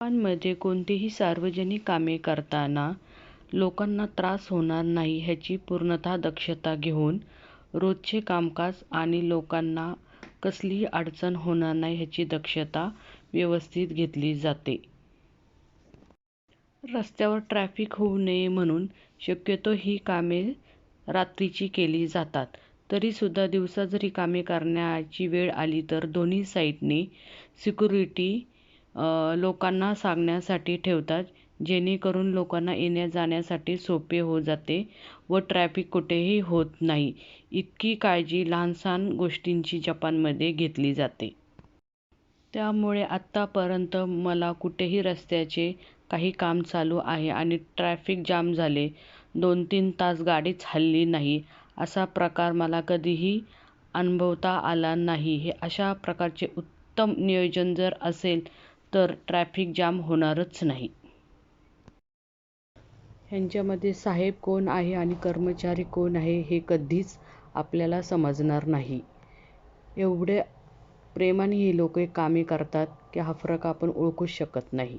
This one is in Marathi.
जपानमध्ये कोणतीही सार्वजनिक कामे करताना लोकांना त्रास होणार नाही ह्याची पूर्णतः दक्षता घेऊन रोजचे कामकाज आणि लोकांना कसलीही अडचण होणार नाही ह्याची दक्षता व्यवस्थित घेतली जाते. रस्त्यावर ट्रॅफिक होऊ नये म्हणून शक्यतो ही कामे रात्रीची केली जातात. तरीसुद्धा दिवसा जरी कामे करण्याची वेळ आली तर दोन्ही साईडनी सिक्युरिटी लोकांना सांगण्यासाठी ठेवतात जेणेकरून लोकांना येण्या-जाण्यासाठी सोपे हो जाते व ट्रॅफिक कुठेही होत नाही. इतकी काळजी लहानसहान गोष्टींची जपानमध्ये घेतली जाते. त्यामुळे आत्तापर्यंत मला कुठेही रस्त्याचे काही काम चालू आहे आणि ट्रॅफिक जाम झाले, दोन-तीन तास गाडीच हलली नाही असा प्रकार मला कधीही अनुभवता आला नाही. हे अशा प्रकारचे उत्तम नियोजन जर असेल तर ट्रॅफिक जाम होणारच नाही. ह्यांच्यामध्ये साहेब कोण आहे आणि कर्मचारी कोण आहे हे कधीच आपल्याला समजणार नाही. एवढे प्रेमाने ही लोक कामे करतात की हा फरक आपण ओळखूच शकत नाही.